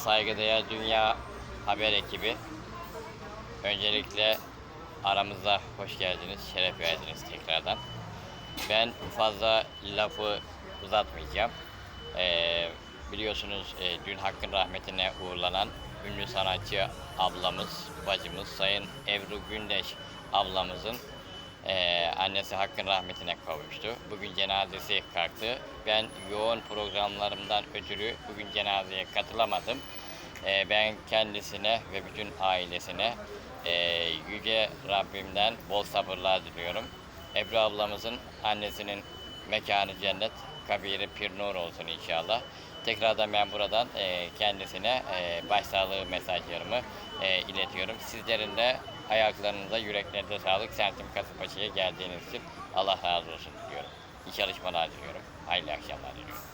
saygıdeğer Dünya Haber ekibi. Öncelikle aramıza hoş geldiniz, şeref verdiniz tekrardan. Ben fazla lafı uzatmayacağım. Ee, biliyorsunuz e, dün Hakk'ın rahmetine uğurlanan ünlü sanatçı ablamız, bacımız Sayın Ebru Gündeş ablamızın e, annesi Hakk'ın rahmetine kavuştu. Bugün cenazesi kalktı. Ben yoğun programlarımdan ötürü bugün cenazeye katılamadım. E, ben kendisine ve bütün ailesine e, yüce Rabbimden bol sabırlar diliyorum. Ebru ablamızın annesinin mekanı cennet, kabiri pir nur olsun inşallah. Tekrardan ben buradan e, kendisine e, başsağlığı mesajlarımı e, iletiyorum. Sizlerin de ayaklarınıza, yüreklerinize sağlık. Sentim Kasımpaşa'ya geldiğiniz için Allah razı olsun diliyorum. İyi çalışmalar diliyorum. Hayırlı akşamlar diliyorum.